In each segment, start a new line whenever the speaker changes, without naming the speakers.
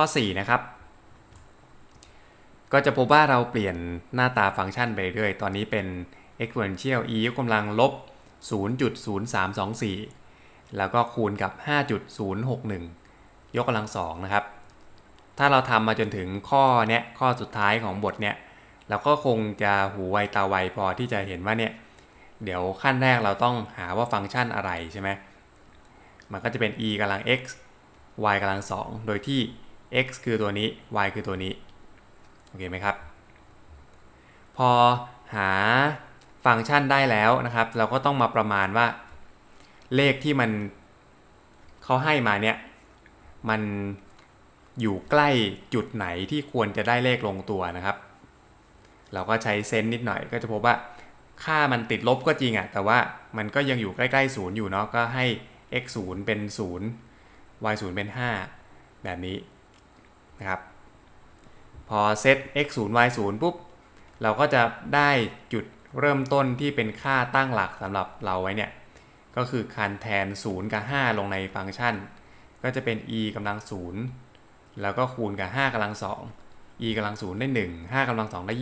ข้อ 4 นะครับ ก็จะพบว่าเราเปลี่ยนหน้าตาฟังก์ชันไปเรื่อย ตอนนี้เป็น exponential e ยกกำลังลบ 0.0324 แล้วก็คูณกับ 5.061 ยกกำลังสองนะครับ ถ้าเราทำมาจนถึงข้อเนี้ยข้อสุดท้ายของบทเนี้ยเราก็คงจะหูไวตาไวพอที่จะเห็นว่าเนี่ย เดี๋ยวขั้นแรกเราต้องหาว่าฟังก์ชันอะไรใช่ไหมมันก็จะเป็น e กำลัง x y กำลัง 2 โดยที่ x คือตัวนี้ y คือตัวนี้ โอเคไหมครับ พอหาฟังก์ชันได้แล้วนะครับ เราก็ต้องมาประมาณว่า เลขที่มันเขาให้มาเนี่ย มันอยู่ใกล้จุดไหนที่ควรจะได้เลขลงตัวนะครับ เราก็ใช้เซนส์นิดหน่อยก็จะพบว่า ค่ามันติดลบก็จริงอะ่ะแต่ว่ามันก็ยังอยู่ใกล้ๆศูนย์อยู่เนาะก็ให้ x 0เป็น 0 y 0เป็น 5 แบบนี้ นะครับ พอเซต x 0 y 0ปุ๊บ เราก็จะได้จุดเริ่มต้นที่เป็นค่าตั้งหลักสำหรับเราไว้เนี่ย ก็คือคันแทน 0 กับ 5 ลงในฟังก์ชัน ก็จะเป็น e กำลัง 0 แล้วก็คูณกับ 5กำลัง 2 e กำลัง 0 ได้ 1 5กำลัง 2 ได้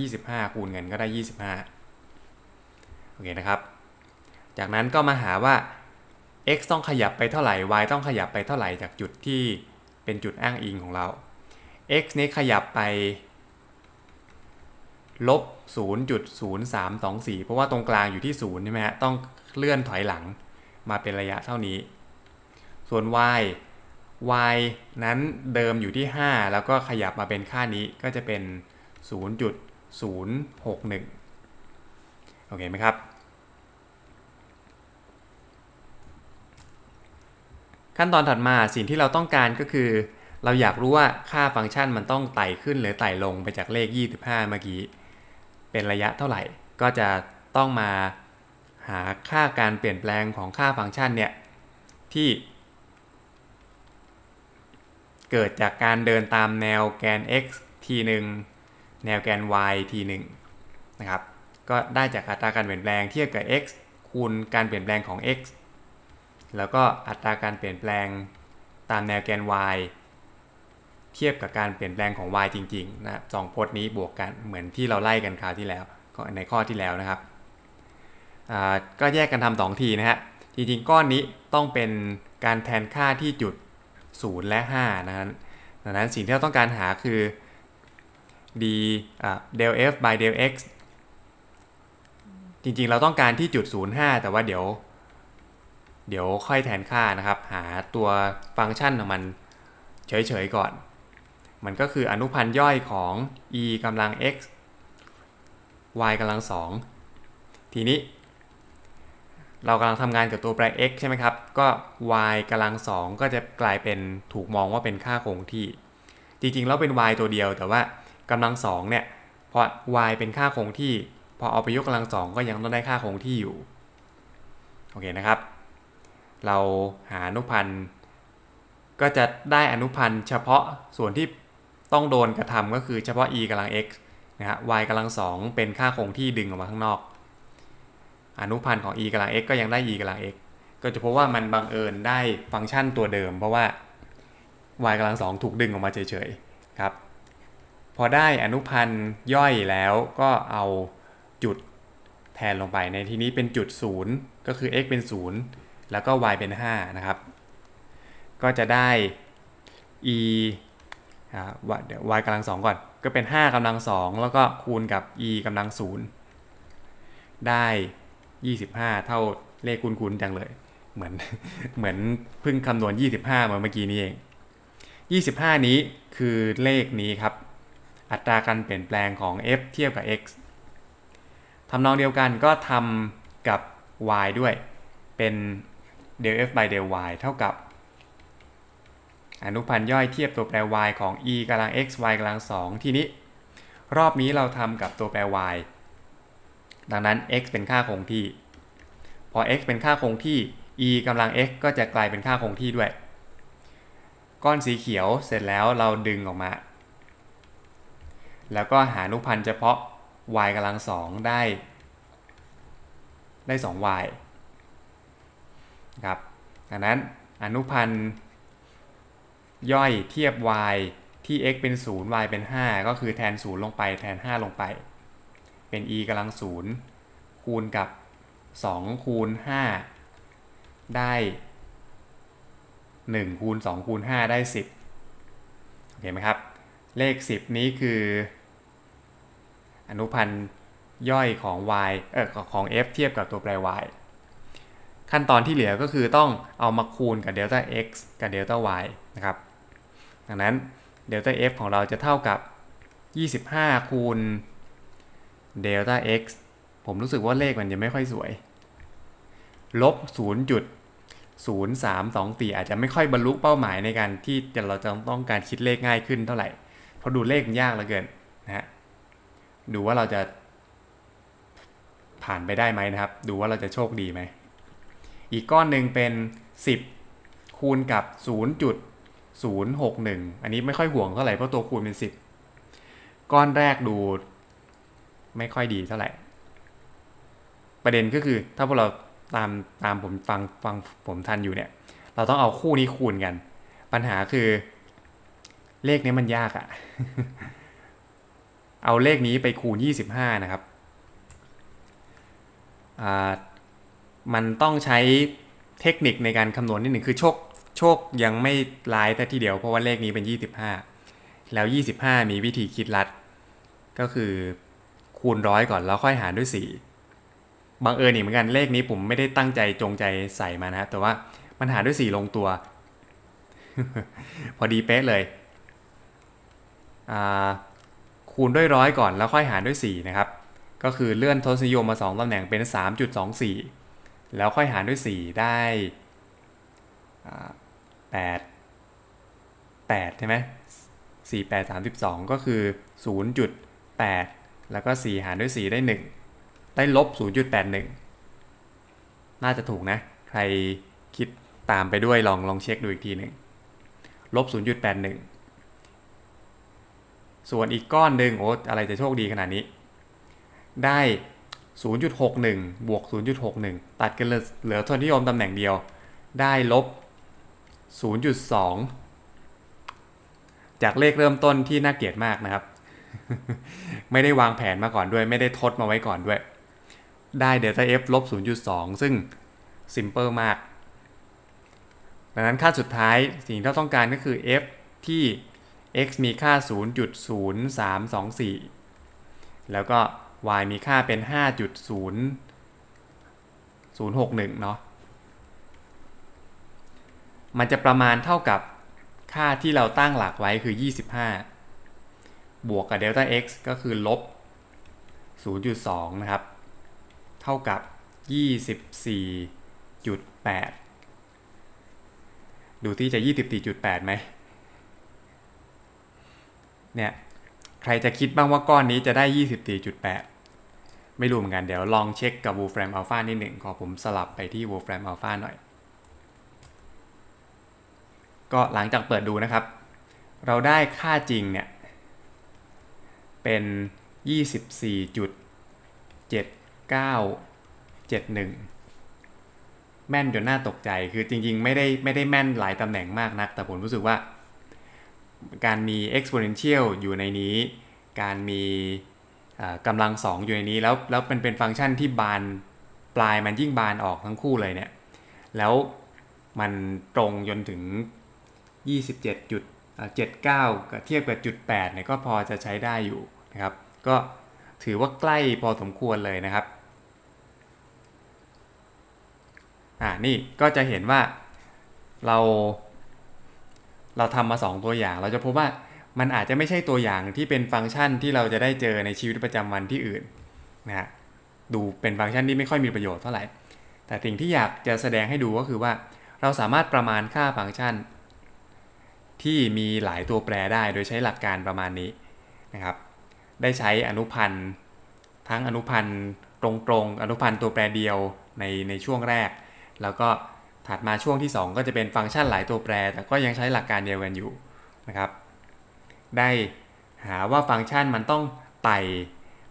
25 คูณกันก็ได้ 25 โอเคนะครับ จากนั้นก็มาหาว่า x ต้องขยับไปเท่าไหร่ y ต้องขยับไปเท่าไหร่จากจุดที่เป็นจุดอ้างอิงของเรา x นี้ขยับไปลบ 0.0324 เพราะว่าตรงกลางอยู่ที่ 0 ใช่ไหมฮะ ต้องเลื่อนถอยหลังมาเป็นระยะเท่านี้ ส่วน y y นั้นเดิมอยู่ที่ 5 แล้วก็ขยับมาเป็นค่านี้ก็จะเป็น 0.061 โอเคไหมครับ ขั้นตอนถัดมาสิ่งที่เราต้องการก็คือ เราอยากรู้ว่าค่าฟังก์ชันมันต้องไต่ขึ้นหรือไต่ลงไปจากเลข 25 เมื่อกี้ เป็นระยะเท่าไหร่ ก็จะต้องมาหาค่าการเปลี่ยนแปลงของค่าฟังก์ชันเนี่ยที่ เกิดจากการเดินตามแนวแกน x ทีหนึ่งแนวแกน y ทีหนึ่งนะครับ ก็ได้จากอัตราการเปลี่ยนแปลงเทียบกับ x คูณการเปลี่ยนแปลงของ x แล้วก็อัตราการเปลี่ยนแปลงตามแนวแกน y เทียบกับการเปลี่ยนแปลงของ y จริงๆนะสองพจน์นี้บวกกันเหมือนที่เราไล่กันคราวที่แล้วในข้อที่แล้วนะครับก็แยกกันทำสองทีนะฮะจริงๆ ก้อนนี้ต้องเป็นการแทนค่าที่จุด 0 และ 5นะดังนั้นสิ่งที่เราต้องการหาคือ d del f by del x จริงๆ เราต้องการที่จุด 05 แต่ว่าเดี๋ยว เดี๋ยวค่อยแทนค่านะครับ หาตัวฟังก์ชันของมันเฉยๆก่อน มันก็คืออนุพันธ์ย่อยของ e กำลัง x y กำลัง 2 ทีนี้ เรากำลังทำงานกับตัวแปร x ใช่ไหมครับ ก็ y กำลัง 2 ก็จะกลายเป็นถูกมองว่าเป็นค่าคงที่ จริงๆ แล้วเป็น y ตัวเดียว แต่ว่ากำลัง 2 เนี่ย พอ y เป็นค่าคงที่ พอเอาไปยกกำลัง 2 ก็ยังต้องได้ค่าคงที่อยู่ โอเคนะครับ เราหาอนุพันธ์ ก็จะได้อนุพันธ์เฉพาะส่วนที่ ต้องโดนกระทำก็คือเฉพาะ e กำลัง x นะฮะ y กำลัง2เป็นค่าคงที่ดึงออกมาข้างนอก อนุพันธ์ของ e กำลัง x ก็ยังได้ e กำลัง x ก็จะพบว่ามันบังเอิญได้ฟังก์ชันตัวเดิม เพราะว่า y กำลัง2ถูกดึงออกมาเฉยๆครับ พอได้อนุพันธ์ย่อยแล้วก็เอาจุดแทนลงไปในที่นี้เป็นจุด 0 ก็คือ x เป็น 0 แล้วก็ y เป็น 5 นะครับ ก็จะได้ e เดี๋ยว y กำลัง2ก่อน ก็เป็น 5กำลัง2แล้วก็คูณกับ e กำลัง0ได้ 25 เท่าเลขคูณๆจังเลย เหมือนเหมือนเพิ่งคำนวณ 25 มาเมื่อกี้นี้เอง 25 นี้คือเลขนี้ครับ อัตราการเปลี่ยนแปลงของ f เทียบกับ x ทำนองเดียวกันก็ทำกับ y ด้วย เป็น del f by del y เท่ากับ อนุพันธ์ย่อยเทียบตัวแปร y ของ e กำลัง x y กำลัง 2 ทีนี้ รอบนี้เราทำกับตัวแปร y ดังนั้น x เป็นค่าคงที่ พอ x เป็นค่าคงที่ e กำลัง x ก็จะกลายเป็นค่าคงที่ด้วย ก้อนสีเขียวเสร็จแล้วเราดึงออกมา แล้วก็หาอนุพันธ์เฉพาะ y กำลัง 2 ได้ ได้ 2y ครับดังนั้นอนุพันธ์ ย่อยเทียบ y ที่ x เป็น 0 y เป็น 5 ก็คือแทน 0 ลงไปแทน 5 ลงไป เป็น e กำลัง 0 คูณกับ 2 คูณ 5 ได้ 1 คูณ 2 คูณ 5 ได้ 10 โอเคไหมครับ เลข 10 นี้คือ อนุพันธ์ย่อยของ y เออของ f เทียบกับตัวแปร y ขั้นตอนที่เหลือก็คือต้องเอามาคูณกับเดลต้า x กับเดลต้า y นะครับ ดังนั้นเดลต้า f ของเราจะเท่ากับ 25 คูณเดลต้า x ผมรู้สึกว่าเลขมันยังไม่ค่อยสวย ลบ 0.0324 อาจจะไม่ค่อยบรรลุเป้าหมายในการที่เราจะต้องการคิดเลขง่ายขึ้นเท่าไหร่ เพราะดูเลขมันยากเหลือเกินนะฮะ ดูว่าเราจะผ่านไปได้ไหมนะครับ ดูว่าเราจะโชคดีไหม อีกก้อนหนึ่งเป็น 10 คูณกับ 0 6 1 อันนี้ไม่ค่อยห่วงเท่าไหร่เพราะตัวคูณเป็น 10 ก้อนแรกดูไม่ค่อยดีเท่าไหร่ ประเด็นก็คือถ้าพวกเราตามตามผมฟังฟังผมทันอยู่เนี่ย เราต้องเอาคู่นี้คูณกัน ปัญหาคือเลขนี้มันยากอะเอาเลขนี้ไปคูณ 25 นะครับ มันต้องใช้เทคนิคในการคำนวณนิดหนึ่งคือโชค โชคยังไม่ร้ายแต่ทีเดียวเพราะว่าเลขนี้เป็น 25 แล้ว 25 มีวิธีคิดลัด ก็คือคูณร้อยก่อนแล้วค่อยหารด้วย 4บังเอิญอีกเหมือนกันเลขนี้ผมไม่ได้ตั้งใจจงใจใส่มานะ แต่ว่ามันหารด้วย 4 ลงตัว พอดีเป๊ะเลยคูณด้วยร้อยก่อนแล้วค่อยหารด้วย 4 นะครับ ก็คือเลื่อนทศนิยมมา 2ตำแหน่งเป็น 3.24 แล้วค่อยหารด้วย 4 ได้ แปดแปดใช่ไหมสี่แปดสามสิบสองก็คือศูนย์จุดแปดแล้วก็สี่หารด้วยสี่ได้หนึ่งได้ลบศูนย์จุดแปดหนึ่งน่าจะถูกนะ ใครคิดตามไปด้วยลองลองเช็คดูอีกทีหนึ่งลบศูนย์จุดแปดหนึ่งส่วนอีกก้อนหนึ่งโอ้อะไรจะโชคดีขนาดนี้ ได้ 0.61 บวก 0.61 ตัดกันเหลือทนนิยมตำแหน่งเดียว ได้ลบ 0.2 จากเลขเริ่มต้นที่น่าเกลียดมากนะครับ ไม่ได้วางแผนมาก่อนด้วย ไม่ได้ทดมาไว้ก่อนด้วย ได้เดลต้า f ลบ 0.2 ซึ่งซิมเปิลมาก ดังนั้นค่าสุดท้ายสิ่งที่เราต้องการก็คือ f ที่ x มีค่า 0.0324 แล้วก็ y มีค่าเป็น 5.0061 เนาะ มันจะประมาณเท่ากับค่าที่เราตั้งหลักไว้คือ 25 บวกกับเดลต้า x ก็คือลบ 0.2 นะครับ เท่ากับ 24.8 ดูที่จะ 24.8ไหมเนี่ย ใครจะคิดบ้างว่าก้อนนี้จะได้ 24.8 ไม่รู้เหมือนกัน เดี๋ยวลองเช็คกับ Wolfram Alpha นิดหนึ่ง ขอผมสลับไปที่ Wolfram Alpha หน่อย ก็หลังจากเปิดดูนะครับ เราได้ค่าจริงเนี่ย เป็น 24.7971 แม่นจนน่าตกใจคือจริงๆ ไม่ได้ไม่ได้แม่นหลายตำแหน่งมากนัก แต่ผมรู้สึกว่า การมี exponential อยู่ในนี้ การมีกำลังสองอยู่ในนี้แล้วแล้วมันเป็นฟังก์ชันที่บานปลายมันยิ่งบานออกทั้งคู่เลยเนี่ย แล้วมันตรงจนถึง 27.79กับเทียบกับจุด8เนี่ยก็พอจะใช้ได้อยู่นะครับ ก็ถือว่าใกล้พอสมควรเลยนะครับอ่านี่ก็จะเห็นว่าเรา เราทำมา 2 ตัวอย่าง เราจะพบว่ามันอาจจะไม่ใช่ตัวอย่างที่เป็นฟังก์ชันที่เราจะได้เจอในชีวิตประจำวันที่อื่นนะฮะดูเป็นฟังก์ชันที่ไม่ค่อยมีประโยชน์เท่าไหร่ แต่สิ่งที่อยากจะแสดงให้ดูก็คือว่า เราสามารถประมาณค่าฟังก์ชัน ที่มีหลายตัวแปรได้โดยใช้หลักการประมาณนี้นะครับ ได้ใช้อนุพันธ์ทั้งอนุพันธ์ตรงๆ อนุพันธ์ตัวแปรเดียวในในช่วงแรก แล้วก็ถัดมาช่วงที่ 2 ก็จะเป็นฟังก์ชันหลายตัวแปร แต่ก็ยังใช้หลักการเดียวกันอยู่นะครับ ได้หาว่าฟังก์ชันมันต้องไต่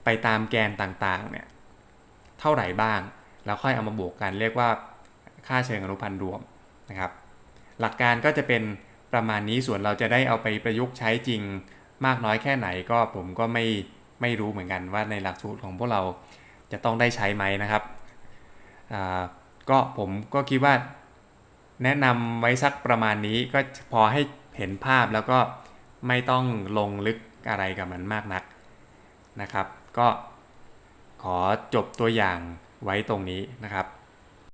ไปตามแกนต่างๆเนี่ยเท่าไหร่บ้าง แล้วค่อยเอามาบวกกันเรียกว่าค่าเชิงอนุพันธ์รวมนะครับ หลักการก็จะเป็น ประมาณนี้ส่วนเราจะได้เอาไปประยุกต์ใช้จริงมากน้อยแค่ไหนก็ผมก็ไม่ไม่รู้เหมือนกันว่าในหลักสูตรของพวกเราจะต้องได้ใช้ไหมนะครับก็ผมก็คิดว่าแนะนำไว้สักประมาณนี้ก็พอให้เห็นภาพแล้วก็ไม่ต้องลงลึกอะไรกับมันมากนักนะครับ ก็ขอจบตัวอย่างไว้ตรงนี้นะครับ